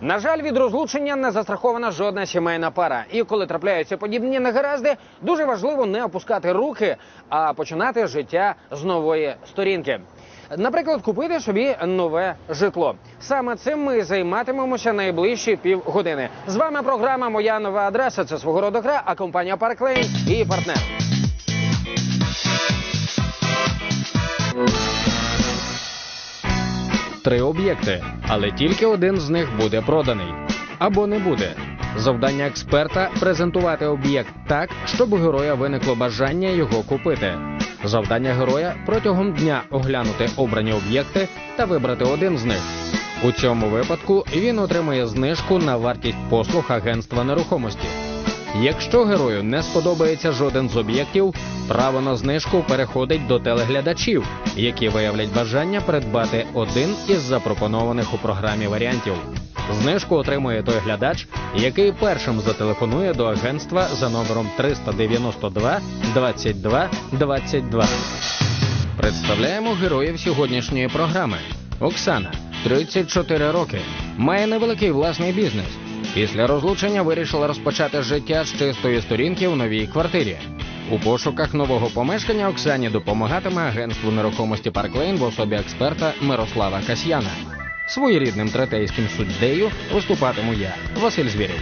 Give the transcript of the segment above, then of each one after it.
На жаль, від розлучення не застрахована жодна сімейна пара. І коли трапляються подібні негаразди, дуже важливо не опускати руки, а починати життя з нової сторінки. Наприклад, купити собі нове житло. Саме цим ми займатимемося найближчі півгодини. З вами програма Моя нова адреса. Це свого роду гра, а компанія Парклейн і партнер. Три об'єкти, але тільки один з них буде проданий або не буде. Завдання експерта презентувати об'єкт так, щоб у героя виникло бажання його купити. Завдання героя протягом дня оглянути обрані об'єкти та вибрати один з них. У цьому випадку він отримує знижку на вартість послуг агентства нерухомості. Якщо герою не сподобається жоден з об'єктів, право на знижку переходить до телеглядачів, які виявлять бажання придбати один із запропонованих у програмі варіантів. Знижку отримує той глядач, який першим зателефонує до агентства за номером 392 22 22. Представляємо героїв сьогоднішньої програми. Оксана, 34 роки, має невеликий власний бізнес. Після розлучення вирішила розпочати життя з чистої сторінки в новій квартирі. У пошуках нового помешкання Оксані допомагатиме агентству нерухомості Парклейн в особі експерта Мирослава Касьяна. Своєрідним третейським суддею виступатиму я, Василь Звірів.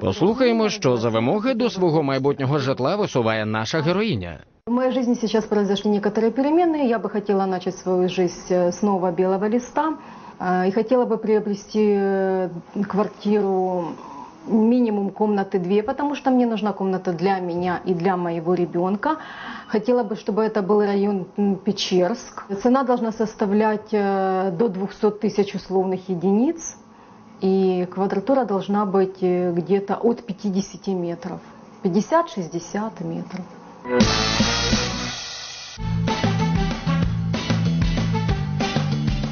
Послухаємо, що за вимоги до свого майбутнього житла висуває наша героїня. В моей жизни сейчас произошли некоторые перемены. Я бы хотела начать свою жизнь э, с нового белого листа. Э, И хотела бы приобрести э, квартиру минимум комнаты две, потому что мне нужна комната для меня и для моего ребенка. Хотела бы, чтобы это был район Печерск. Цена должна составлять э, до 200 тысяч условных единиц. И квадратура должна быть э, где-то от 50 метров. 50-60 метров.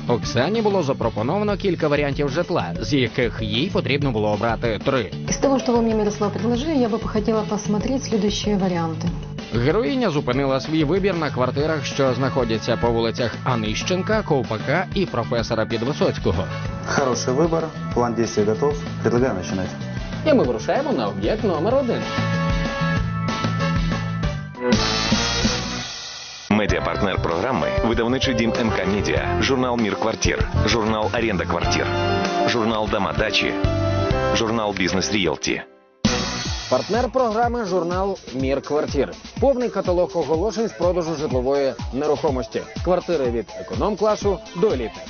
Оксані було запропоновано кілька варіантів житла, з яких їй потрібно було обрати три. Из того, что вы мне, Мирослав, предложили, я бы хотела посмотреть следующие варианты. Героїня зупинила свій вибір на квартирах, що знаходяться по вулицях Анищенка, Ковпака і професора Підвисоцького. Хороший выбор, план действий готов. Предлагаю начинать. І ми вирушаємо на об'єкт номер один. Медіапартнер програми видавничий дім МК Медіа, журнал Мір Квартир, журнал Аренда Квартир, журнал Дома Дачі, журнал Бізнес Ріелті. Партнер програми журнал Мір квартир. Повний каталог оголошень з продажу житлової нерухомості. Квартири від економ-класу до елітних.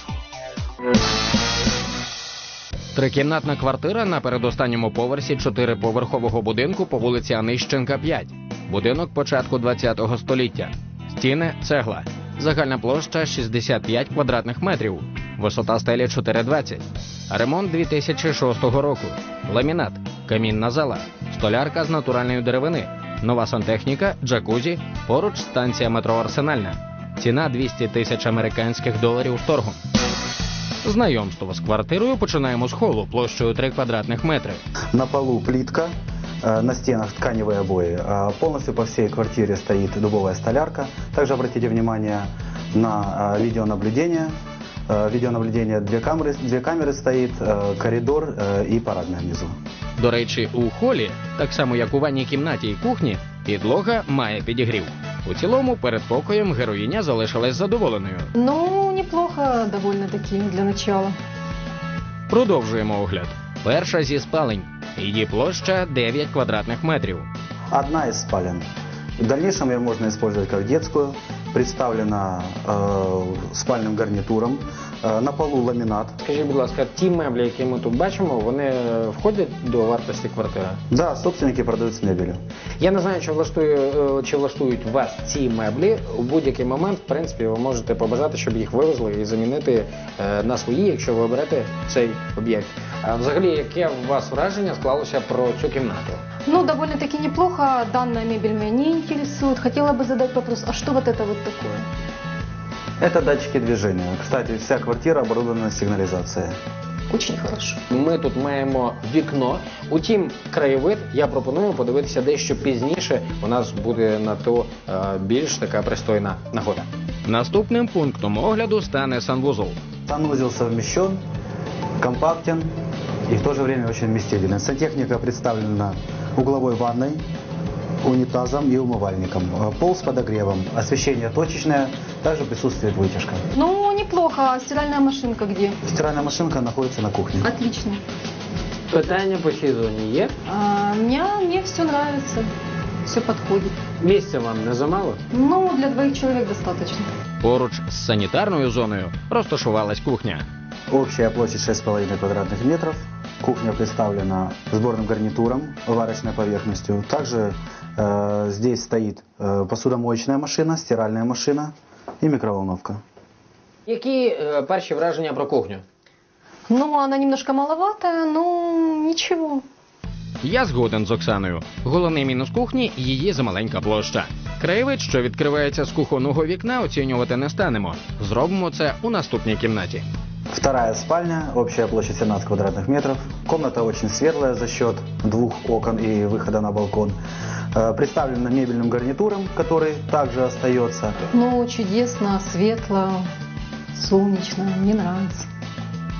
Трикімнатна квартира на передостанньому поверсі чотириповерхового будинку по вулиці Анищенка 5. Будинок початку 20 століття. Стіни цегла. Загальна площа 65 квадратних метрів. Висота стелі 4,20. Ремонт 2006 року. Ламінат. Камінна зала. Столярка з натуральної деревини. Нова сантехніка, джакузі. Поруч станція метро Арсенальна. Ціна 200 тисяч американських доларів торгом. Знайомство з квартирою починаємо з холу площею 3 квадратних метри. На полу плитка, э, на стенах тканевые обои. А Полностью по всей квартире стоит дубовая столярка. Также обратите внимание на э, видеонаблюдение. Э, Видеонаблюдение, две камеры, две камеры стоит, э, коридор э, и парадная внизу. До речі, у холі, так само як у ванній кімнаті і кухні, підлога має підігрів. У цілому перед покоєм героїня залишилась задоволеною. Ну, неплохо довольно-таки для начала. Продовжуємо огляд. Перша зі спалень. Її площа 9 квадратних метрів. Одна із спален. В дальнейшем ее можно использовать как детскую. Представлена э, спальным гарнитуром. Э, на полу ламинат. Скажіть, будь ласка, ті меблі, які ми тут бачимо, вони е, входять до вартості квартири? Да, собственники продают с мебелью. Я не знаю, чи влаштує е, чи влаштують вас ці меблі. У будь-який момент, в принципі, ви можете побажати, щоб їх вивезли і замінити е, на свої, якщо ви оберете цей об'єкт. А взагалі, яке у вас враження склалося про цю кімнату? Ну, довольно-таки неплохо. Данная мебель меня не интересует. Хотела бы задать вопрос, а что вот это вот такое? Это датчики движения. Кстати, вся квартира оборудована сигнализацией. Очень хорошо. Ми тут маємо вікно. Утім, краєвид я пропоную подивитися дещо пізніше. У нас буде на то е, більш така пристойна нагода. Наступним пунктом огляду стане санвузол. Санузел совмещен. компактен и в то же время очень вместителен. Сантехника представлена угловой ванной, унитазом и умывальником. Э, Пол с подогревом, освещение точечное, также присутствует вытяжка. Ну, неплохо. А стиральная машинка где? Стиральная машинка находится на кухне. Отлично. Питання по цій зоні є? А, мне, мне все нравится. Все подходит. Місця вам не замало? Ну, для двоих человек достаточно. Поруч з санітарною зоною розташувалась кухня. Общая площадь 6,5 квадратных метров. Кухня представлена сборным гарнитуром, варочной поверхностью. Также э, здесь стоит э, посудомоечная машина, стиральная машина и микроволновка. Які е, перші враження про кухню? Ну, она немножко маловатая, но ничего. Я згоден з Оксаною. Головний мінус кухні її замаленька площа. Краєвид, що відкривається з кухонного вікна, оцінювати не станемо. Зробимо це у наступній кімнаті. Вторая спальня, общая площадь 17 квадратных метров. Комната очень светлая за счет двух окон и выхода на балкон. Э, Представлена мебельным гарнитуром, который также остается. Ну, чудесно, светло, солнечно. Мне нравится.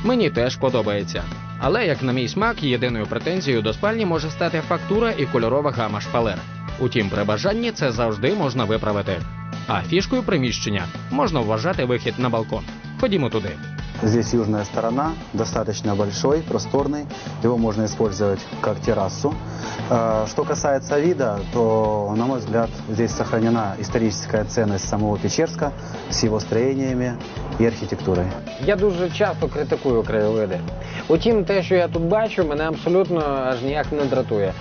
Мені теж подобається. Але як на мій смак, єдиною претензією до спальні може стати фактура і кольорова гама шпалер. Утім, при бажанні це завжди можна виправити. А фішкою приміщення можна вважати вихід на балкон. Ходімо туди. Здесь южная сторона, достаточно большой, просторный. Его можно использовать как террасу. Э, Что касается вида, то, на мой взгляд, здесь сохранена историческая ценность самого Печерска с его строениями и архитектурой. Я дуже часто критикую краєвиди. Утім, те, що я тут бачу, мене абсолютно аж ніяк не дратує.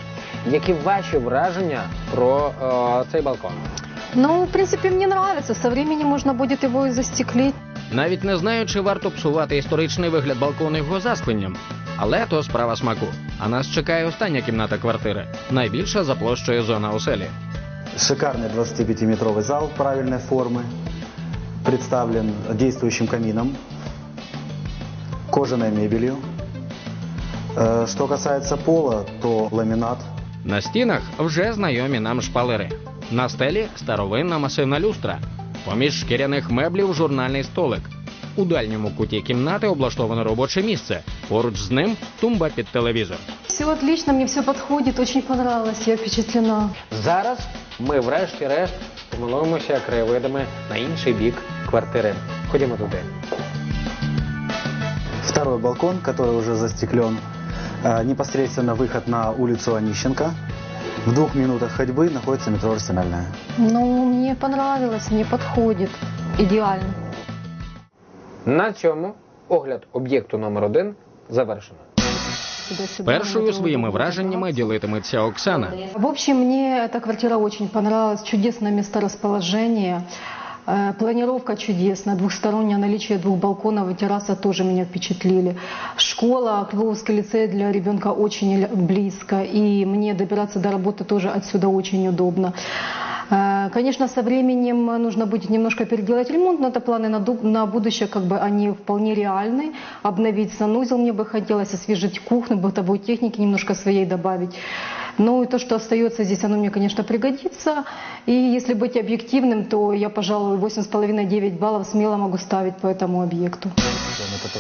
Які ваші враження про е, цей балкон? Ну, в принципе, мне нравится. Со временем можно будет его и застеклить Навіть не знаю, чи варто псувати історичний вигляд балкону його заскленням. Але то справа смаку. А нас чекає остання кімната квартири, найбільша за площею зона оселі. Шикарный 25-метровый зал правильной формы. Представлен действующим камином, кожаной мебелью. Э, Что касается пола, то ламинат На стінах вже знайомі нам шпалери. На стелі старовинна масивна люстра. Поміж шкіряних меблів журнальний столик. У дальньому куті кімнати облаштоване робоче місце. Поруч з ним тумба під телевізор. Все отлично, мне все подходит, очень понравилось, я впечатлена. Зараз ми, врешті-решт, помилуємося краєвидами на інший бік квартири. Ходімо туди. Второй балкон, который уже застеклен. Э, Непосредственно выход на улицу Онищенко. В двух минутах ходьбы находится метро Арсенальная. Ну, мне понравилось, мне подходит. Идеально. На цьому огляд об'єкту номер один завершено. Першою своїми враженнями ділитиметься Оксана. В общем, мне эта квартира очень понравилась. Чудесное месторасположение. Э, Планировка чудесная, двухстороннее наличие двух балконов и терраса тоже меня впечатлили. Школа, Крыловский лицей для ребенка очень близко, и мне добираться до работы тоже отсюда очень удобно. Э, Конечно, со временем нужно будет немножко переделать ремонт, но это планы на, на будущее, как бы они вполне реальны. Обновить санузел мне бы хотелось, освежить кухню, бытовой техники немножко своей добавить. Ну и то, что остается здесь, оно мне, конечно, пригодится. И если быть объективным, то я, пожалуй, 8,5-9 баллов смело могу ставить по этому объекту.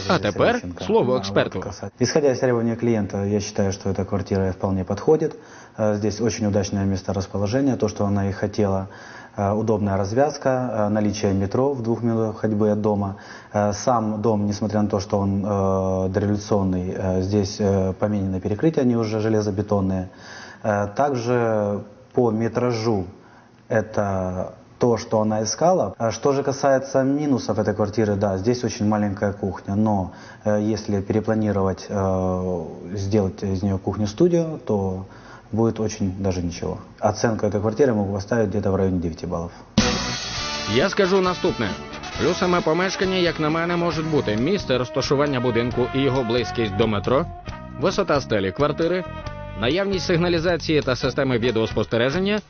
А теперь слово эксперту. Исходя из требования клиента, я считаю, что эта квартира вполне подходит. Э, Здесь очень удачное место расположения, то, что она и хотела. Э, Удобная развязка, э, наличие метро в двух минутах ходьбы от дома. Сам дом, несмотря на то, что он э, дореволюционный, э, здесь э, поменены перекрытия, они уже железобетонные. Э, Также по метражу это то, что она искала. А Что же касается минусов этой квартиры, да, здесь очень маленькая кухня, но э, если перепланировать, э, сделать из нее кухню-студию, то будет очень даже ничего. Оценку этой квартиры могу поставить где-то в районе 9 баллов. Я скажу наступне. Плюсами помешкання, як на мене, можуть бути місце розташування будинку і його близькість до метро, висота стелі квартири, наявність сигналізації та системи відеоспостереження,